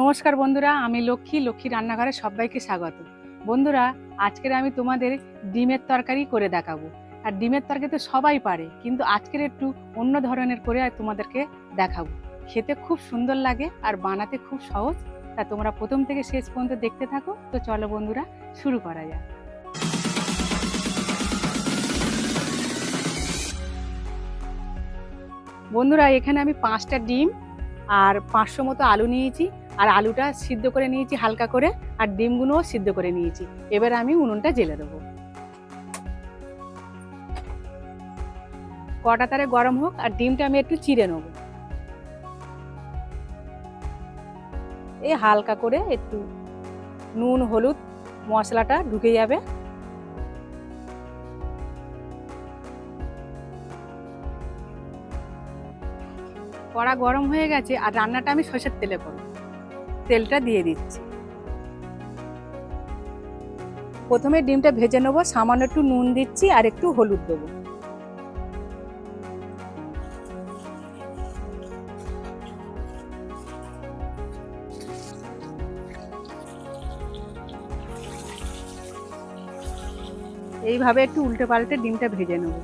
নমস্কার বন্ধুরা, আমি লক্ষ্মী লক্ষ্মী রান্নাঘরে সবাইকে স্বাগত। বন্ধুরা, আজকের আমি তোমাদের ডিমের তরকারি করে দেখাবো। আর ডিমের তরকারি তো সবাই পারে, কিন্তু আজকের একটু অন্য ধরনের করে তোমাদেরকে দেখাবো। খেতে খুব সুন্দর লাগে আর বানাতে খুব সহজ। তা তোমরা প্রথম থেকে শেষ পর্যন্ত দেখতে থাকো। তো চলো বন্ধুরা, শুরু করা যাক। বন্ধুরা, এখানে আমি পাঁচটা ডিম আর পাঁচশো মতো আলু নিয়েছি। আর আলুটা সিদ্ধ করে নিয়েছি হালকা করে, আর ডিমগুলোও সিদ্ধ করে নিয়েছি। এবার আমি উনুনটা জেলে দেবো। কটা তারে গরম হোক, আর ডিমটা আমি একটু চিড়ে নেব। এই হালকা করে একটু নুন, হলুদ, মশলাটা ঢুকে যাবে। কড়া গরম হয়ে গেছে, আর রান্নাটা আমি সর্ষের তেলে করব। তেলটা দিয়ে দিচ্ছি। প্রথমে ডিমটা ভেজে নেব, সামান্য একটু নুন দিচ্ছি আর একটু হলুদ দেবো। এইভাবে একটু উল্টে পাল্টে ডিমটা ভেজে নেব।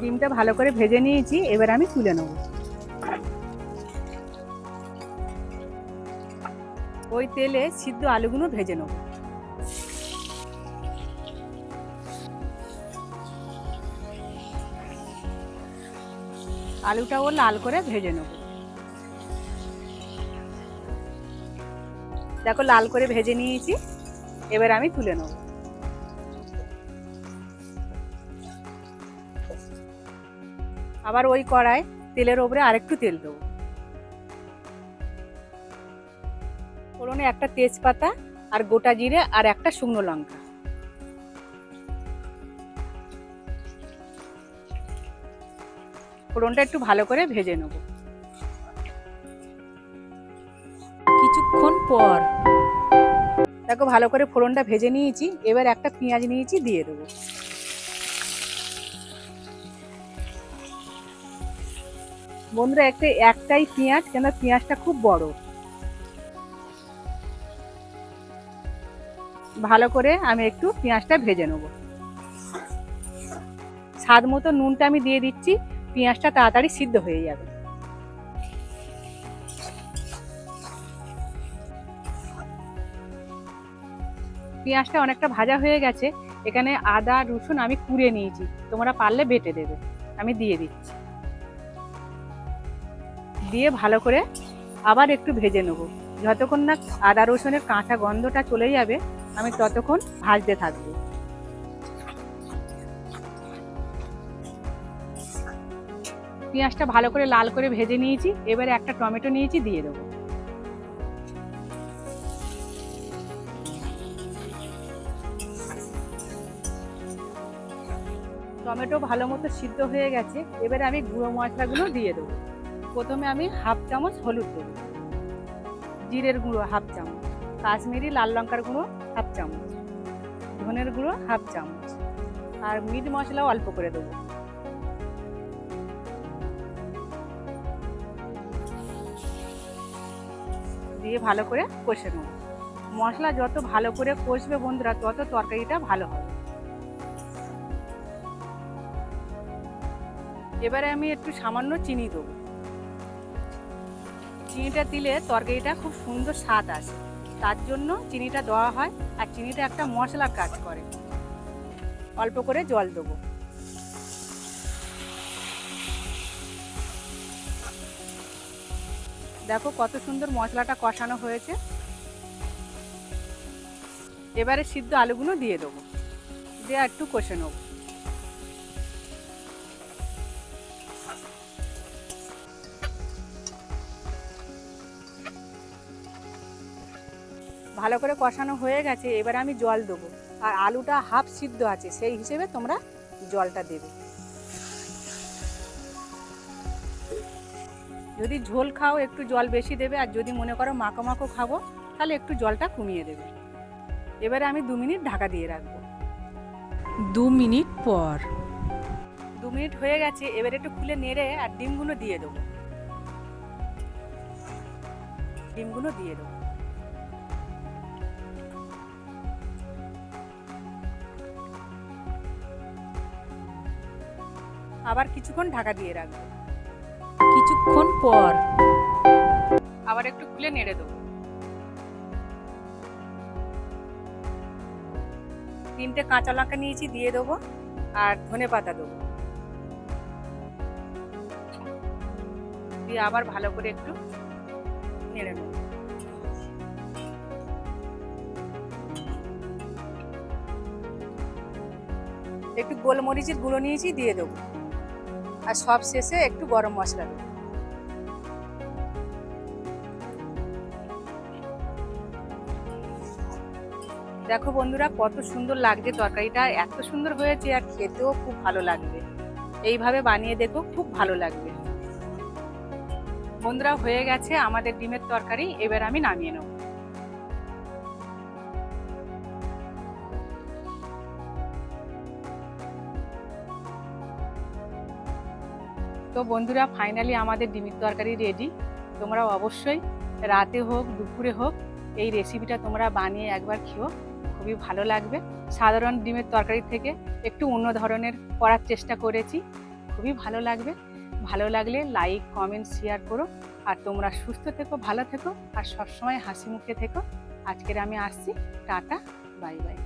ডিমটা ভালো করে ভেজে নিয়েছি, এবার আমি তুলে নেব। ওই তেলে সিদ্ধ আলুগুলো ভেজে নেব। আলুটাও লাল করে ভেজে নেব। দেখো লাল করে ভেজে নিয়েছি, এবার আমি তুলে নেব। আবার ওই কড়াই তেলের ওপরে আরেকটু তেল দেবো। ফোড়নে একটা তেজপাতা আর গোটা জিরে আর একটা শুকনো লঙ্কা। ফোড়নটা একটু ভালো করে ভেজে নেব। কিছুক্ষণ পর। দেখো ভালো করে ফোড়নটা ভেজে নিয়েছি। এবার একটা পেঁয়াজ নিয়েছি দিয়ে দেবো। বন্ধুরা একটা একটাই পেঁয়াজ কেন পেঁয়াজটা খুব বড়। ভালো করে আমি একটু পেঁয়াজটা ভেজে নেব। স্বাদ মতো নুনটা আমি দিয়ে দিচ্ছি, পেঁয়াজটা তাড়াতাড়ি সিদ্ধ হয়ে যাবে। পেঁয়াজটা অনেকটা ভাজা হয়ে গেছে, এখানে আদা, রসুন আমি কুড়ে নিয়েছি, তোমরা পারলে বেটে দেবে, আমি দিয়ে দিচ্ছি। দিয়ে ভালো করে আবার একটু ভেজে নেব, যতক্ষণ না আদা রসুনের কাঁচা গন্ধটা চলে যাবে আমি ততক্ষণ ভাজতে থাকব। পেঁয়াজটা ভালো করে লাল করে ভেজে নিয়েছি, এবারে একটা টমেটো নিয়েছি, দিয়ে দেবো। টমেটো ভালো মতো সিদ্ধ হয়ে গেছে, এবারে আমি গুঁড়ো মশলাগুলো দিয়ে দেবো। প্রথমে আমি হাফ চামচ হলুদ দেবো, জিরের গুঁড়ো হাফ চামচ। কাশ্মীরি লাল লঙ্কার গুঁড়ো হাফ চামচ, ধনের গুঁড়ো হাফ চামচ, আর মিট মশলাও অল্প করে দেবো। দিয়ে ভালো করে কষে নেব। মশলা যত ভালো করে কষবে বন্ধুরা, তত তরকারিটা ভালো হবে। এবারে আমি একটু সামান্য চিনি দেবো। চিনিটা দিলে তরকারিটা খুব সুন্দর স্বাদ আসে। তার জন্য চিনিটা দেওয়া হয় আর চিনিটা একটা মশলার কাজ করে। অল্প করে জল দেবো। দেখো কত সুন্দর মশলাটা কষানো হয়েছে। এবারে সিদ্ধ আলুগুলো দিয়ে দেবো। দিয়ে একটু কষে নেব। ভালো করে কষানো হয়ে গেছে এবার আমি জল দেবো। আর আলুটা হাফ সিদ্ধ আছে সেই হিসেবে তোমরা জলটা দেবে। যদি ঝোল খাও একটু জল বেশি দেবে আর যদি মনে করো মাখো মাখো খাব তাহলে একটু জলটা কমিয়ে দেবে। এবারে আমি দু মিনিট ঢাকা দিয়ে রাখব। দু মিনিট পর। দু মিনিট হয়ে গেছে এবার একটু খুলে নেড়ে আর ডিমগুলো দিয়ে দেবো। ডিমগুলো দিয়ে দেবো। আবার কিছুক্ষণ ঢাকা দিয়ে রাখব। কিছুক্ষণ পর। আবার একটু খুলে নেড়ে দেবো। তিনটে কাঁচা লঙ্কা নিয়েছি দিয়ে দেবো আর ধনে পাতা দেবো। দিয়ে আবার ভালো করে একটু নেড়ে নেব একটু গোলমরিচের গুঁড়ো নিয়েছি দিয়ে দেবো। আর সব শেষে একটু গরম মশলা দেবো। দেখো বন্ধুরা, কত সুন্দর লাগছে তরকারিটা, এত সুন্দর হয়েছে আর খেতেও খুব ভালো লাগবে। এইভাবে বানিয়ে দেখো, খুব ভালো লাগবে। বন্ধুরা, হয়ে গেছে আমাদের ডিমের তরকারি, এবার আমি নামিয়ে নেব। তো বন্ধুরা ফাইনালি আমাদের ডিমের তরকারি রেডি তোমরা অবশ্যই রাতে হোক, দুপুরে হোক, এই রেসিপিটা তোমরা বানিয়ে একবার খেও। খুবই ভালো লাগবে। সাধারণ ডিমের তরকারি থেকে একটু অন্য ধরনের করার চেষ্টা করেছি। খুবই ভালো লাগবে। ভালো লাগলে লাইক কমেন্ট শেয়ার করো। আর তোমরা সুস্থ থেকো, ভালো থেকো। আর সবসময় হাসি মুখে থেকো। আজকের আমি আসছি। Tata bye bye